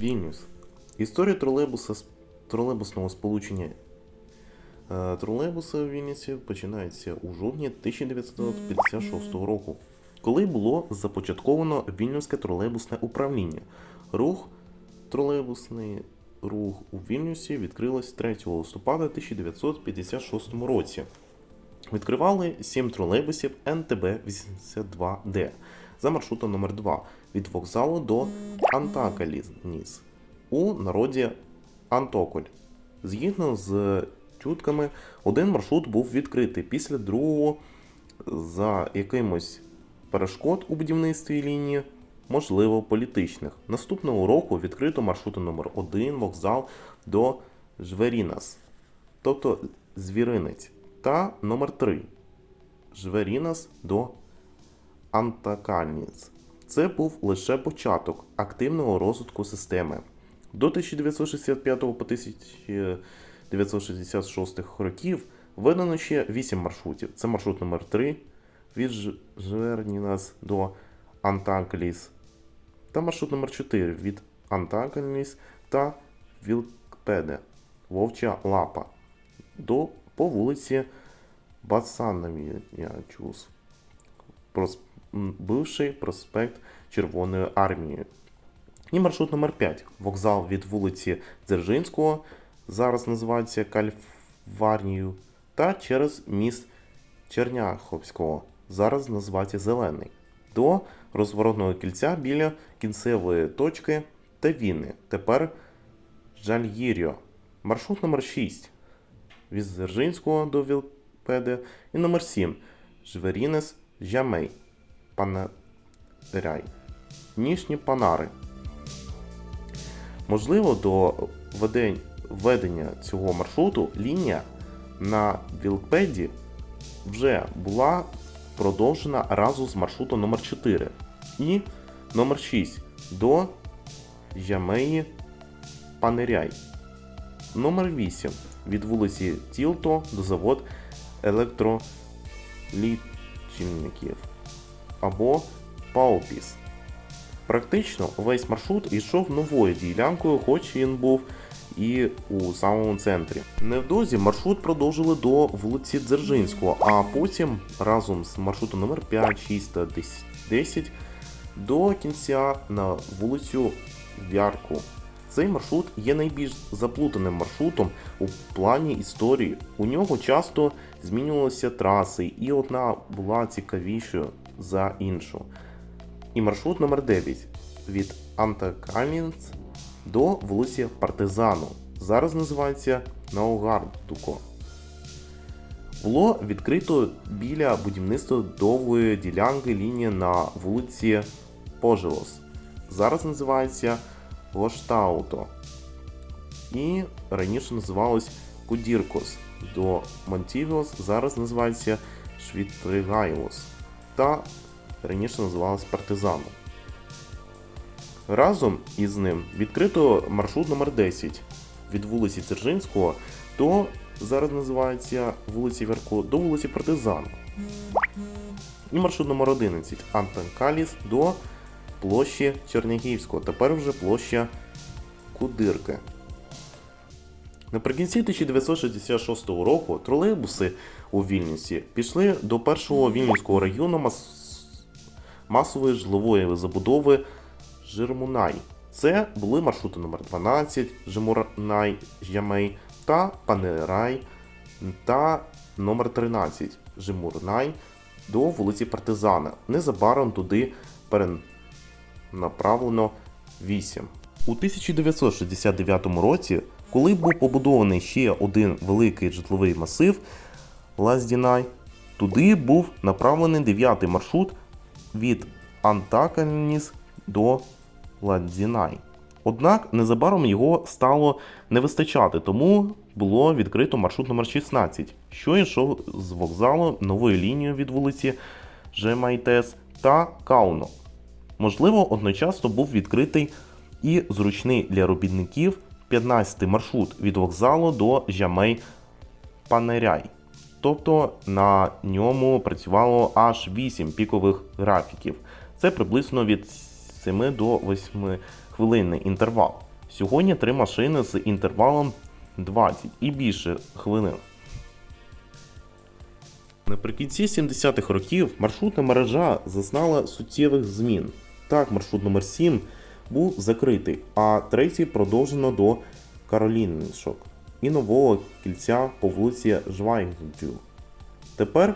Вільнюс. Історія тролейбуса тролейбусного сполучення е, тролейбуса в Вільнюсі починається у жовтні 1956 року, коли було започатковано Вільнюське тролейбусне управління. Рух тролейбусний рух у Вільнюсі відкрилось 3 листопада 1956 році. Відкривали 7 тролейбусів НТБ-82Д за маршрутом номер 2 від вокзалу до Антакаліс у народі Антоколь. Згідно з чутками, один маршрут був відкритий після другого за якимось перешкод у будівництві лінії, можливо, політичних. Наступного року відкрито маршрути номер 1 вокзал до Жверінас, тобто Звіринець, та номер 3 Жверінас до Антакальніц. Це був лише початок активного розвитку системи. До 1965 по 1966 років видано ще 8 маршрутів. Це маршрут номер 3 від Ж- Жвернінас до Антакліс та маршрут номер 4 від Антакліс та Вілкпеде Вовча Лапа до по вулиці Басановичус прос- м, бивший проспект Червоної армії. І маршрут номер 5 вокзал від вулиці Дзержинського, зараз називається Кальварнією, та через міст Черняховського, зараз називається Зелений, до розворотного кільця біля кінцевої точки та Вінни, тепер Жальгір'о. Маршрут номер 6 від Дзержинського до Вілпеде і номер 7 Жверінес Жамей Панаряй. Нішні панари. Можливо, до введення цього маршруту лінія на Вілпеді вже була продовжена разом з маршрутом номер 4 і номер 6 до Жамеї Панеряй. Номер 8 від вулиці Тілто до завод електролічильників або Паупіс. Практично весь маршрут йшов новою ділянкою, хоч він був і у самому центрі. Невдовзі маршрут продовжили до вулиці Дзержинського, а потім разом з маршрутом номер 5, 6 та 10 10 до кінця на вулицю Вярку. Цей маршрут є найбільш заплутаним маршрутом у плані історії. У нього часто змінювалися траси, і одна була цікавішою за іншу. І маршрут номер 9 від Антакалінц до вулиці Партизану. Зараз називається Наугардуко. Було відкрито біля будівництва довгої ділянки лінії на вулиці Пожелос. Зараз називається Гоштауто. І раніше називалось Кудіркос до Монтівіос, зараз називається Швітригайос. Та раніше називалась Партизаном. Разом із ним відкрито маршрут номер 10 від вулиці Дзержинського до зараз називається вулиці Вірко до вулиці Партизану. І маршрут номер 11 Антонкаліс до площі Чернігівського. Тепер вже площа Кудирки. Наприкінці 1966 року тролейбуси у Вільнюсі пішли до першого Вільнюського району мас... масової житлової забудови Жирмунай. Це були маршрути номер 12 Жимурнай, Жямей та Панерай та номер 13 Жимурнай до вулиці Партизана. Незабаром туди перенаправлено 8. У 1969 році, коли був побудований ще один великий житловий масив Лаздінай, туди був направлений дев'ятий маршрут від Антакальніс до Ладзінай. Однак незабаром його стало не вистачати, тому було відкрито маршрут номер 16, що йшов з вокзалу новою лінією від вулиці Жемайтес та Кауно. Можливо, одночасно був відкритий і зручний для робітників 15-й маршрут від вокзалу до Жамей Панеряй. Тобто на ньому працювало аж 8 пікових графіків. Це приблизно від 7 до 8 хвилинний інтервал. Сьогодні три машини з інтервалом 20 і більше хвилин. Наприкінці 70-х років маршрутна мережа зазнала суттєвих змін. Так, маршрут номер 7 був закритий, а третій продовжено до Кароліншок і нового кільця по вулиці Жвайгджу. Тепер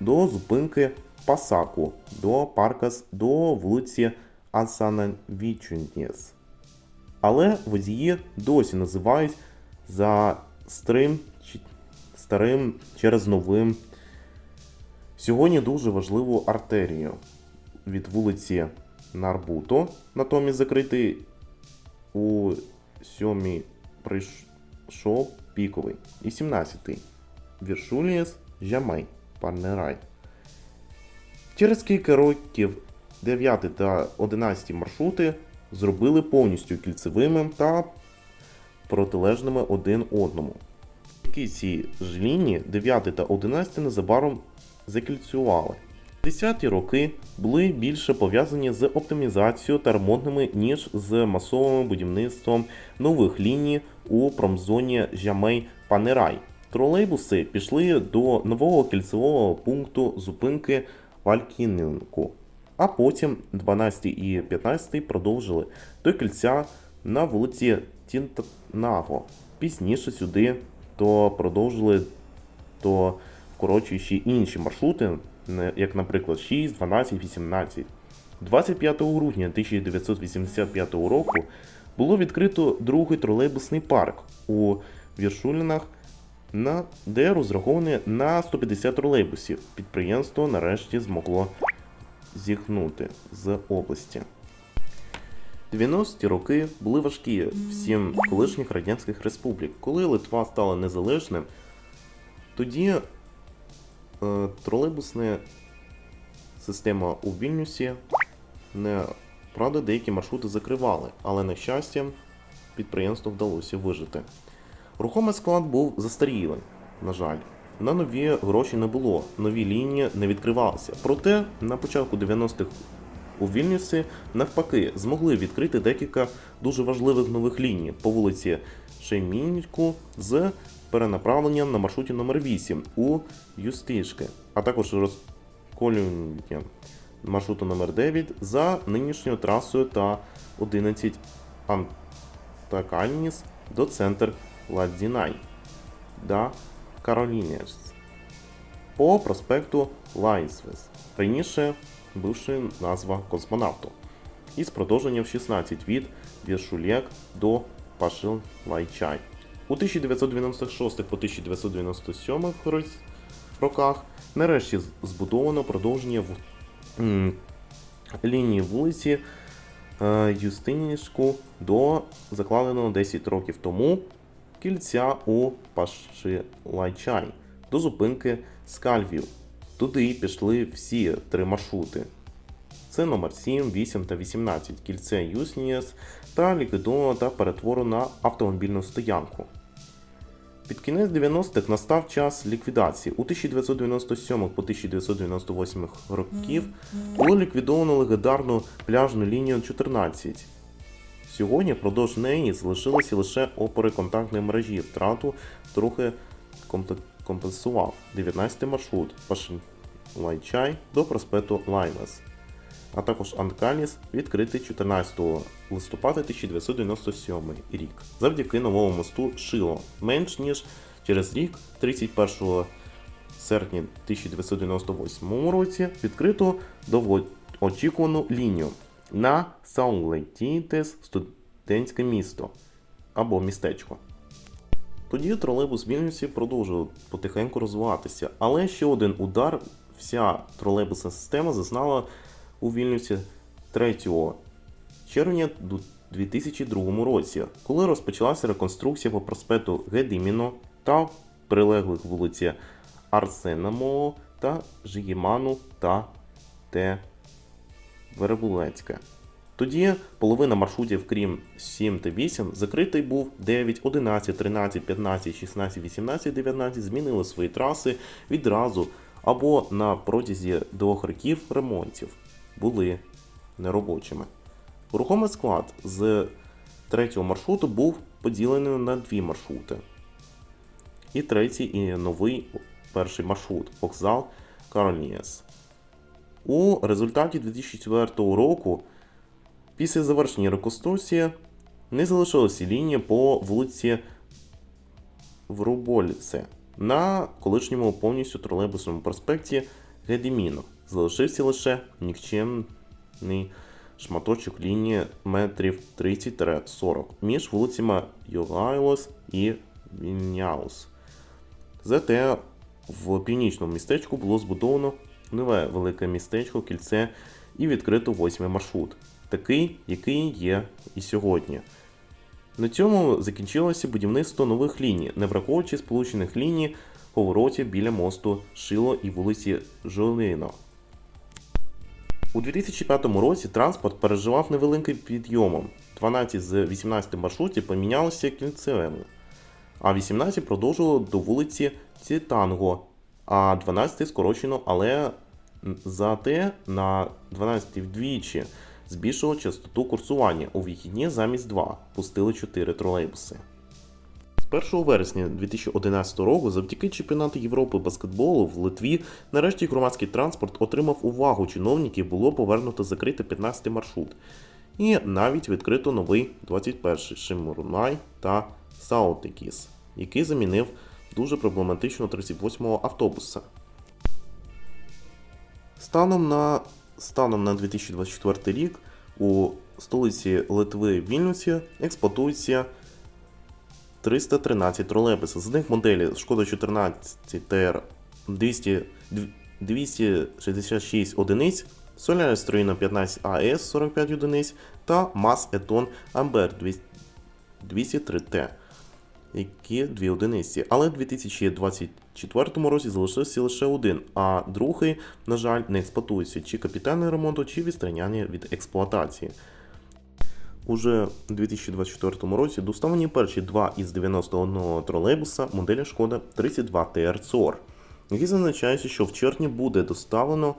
до зупинки Пасаку, до Паркас, до вулиці Асанавічунєс. Але водії досі називають за старим, старим через новим. Сьогодні дуже важливу артерію від вулиці Нарбуто, натомість закритий у сьомій прийшов піковий і 17-й Віршулієс Жамей Парнерай. Через кілька років 9 та 11 маршрути зробили повністю кільцевими та протилежними один одному. Які ці ж лінії 9 та 11 незабаром закільцювали. 10-ті роки були більше пов'язані з оптимізацією та ремонтними, ніж з масовим будівництвом нових ліній у промзоні Жамей Панерай. Тролейбуси пішли до нового кільцевого пункту зупинки Валькінинку, а потім 12 і 15 продовжили до кільця на вулиці Тінтнаго. Пізніше сюди то продовжили то вкорочуючи інші маршрути, як, наприклад, 6, 12, 18. 25 грудня 1985 року було відкрито другий тролейбусний парк у Віршулінах, на, де розрахований на 150 тролейбусів. Підприємство нарешті змогло зіхнути з області. 90-ті роки були важкі всім колишніх радянських республік. Коли Литва стала незалежним, тоді тролейбусна система у Вільнюсі не правда, деякі маршрути закривали, але на щастя, підприємству вдалося вижити. Рухомий склад був застарілий, на жаль. На нові гроші не було, нові лінії не відкривалися. Проте на початку 90-х у Вільнюсі навпаки змогли відкрити декілька дуже важливих нових ліній по вулиці Шейміньку з перенаправленням на маршруті номер 8 у Юстишки, а також розколювання маршруту номер 9 за нинішньою трасою та 11 Антакальніс до центр Ладзінай да Каролінерс по проспекту Лайнсвес, раніше бивши назва космонавту, із продовженням в 16 від Віршуляк до Пашил Лайчай. У 1996 по 1997 роках нарешті збудовано продовження в лінії вулиці е, Юстинішку до закладеного 10 років тому кільця у Пашилайчай до зупинки Скальвів. Туди пішли всі три маршрути. Це номер 7, 8 та 18, кільце Юснієс та ліквідовано та перетворено на автомобільну стоянку. Під кінець 90-х настав час ліквідації. У 1997 по 1998 років було ліквідовано легендарну пляжну лінію 14. Сьогодні впродовж неї залишилися лише опори контактної мережі. Втрату трохи компенсував 19 маршрут Пашин-Лайчай до проспекту Лаймес, а також Анкаліс відкритий 14 листопада 1997 рік завдяки новому мосту Шило. Менш ніж через рік, 31 серпня 1998 році, відкрито довгоочікувану лінію на Саунлейтітес студентське місто або містечко. Тоді тролейбус в Вільнюсі продовжував потихеньку розвиватися, але ще один удар вся тролейбусна система зазнала у Вільнюсі 3 червня 2002 році, коли розпочалася реконструкція по проспекту Гедиміно та прилеглих вулиці Арсенамового та Жигіману та Т. Вербулецьке. Тоді половина маршрутів, крім 7 та 8, закритий був 9, 11, 13, 15, 16, 18, 19 змінили свої траси відразу або на протязі двох років ремонтів були неробочими. Рухомий склад з третього маршруту був поділений на дві маршрути. І третій і новий перший маршрут вокзал Каролієс. У результаті 2004 року, після завершення реконструкції, не залишилася лінія по вулиці Врубольце на колишньому повністю тролейбусному проспекті Гедеміно. Залишився лише нікчемний шматочок лінії метрів 30-40 між вулицями Йогайлос і Вільняус. Зате в північному містечку було збудовано нове велике містечко кільце і відкрито восьмий маршрут, такий, який є і сьогодні. На цьому закінчилося будівництво нових ліній, не враховуючи сполучених ліній поворотів біля мосту Шило і вулиці Жолино. У 2005 році транспорт переживав невеликим підйомом. 12 з 18 маршрутів помінялися кільцевими, а 18 продовжило до вулиці Цітанго, а 12 скорочено, але зате на 12 вдвічі збільшило частоту курсування. У вихідні замість 2 пустили 4 тролейбуси. З 1 вересня 2011 року, завдяки чемпіонату Європи баскетболу в Литві, нарешті громадський транспорт отримав увагу чиновників, було повернуто закрити 15 маршрут. І навіть відкрито новий 21-й Шимурунай та Саутикіс, який замінив дуже проблематичного 38-го автобуса. Станом на, станом на 2024 рік у столиці Литви Вільнюсі експлуатується 313 тролейбусів. З них моделі Шкода 14 ТР 200, 266 одиниць, Solaris Truino 15 AS 45 одиниць та МАЗ Eton Amber 203T, які дві одиниці. Але в 2024 році залишився лише один, а другий, на жаль, не експлуатується чи капітальний ремонту, чи відстраняння від експлуатації. Уже у 2024 році доставлені перші два із 91 тролейбуса моделі Шкода 32 TR COR, які зазначаються, що в червні буде доставлено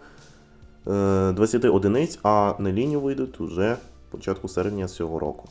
е, 20 одиниць, а на лінію вийдуть уже початку серпня цього року.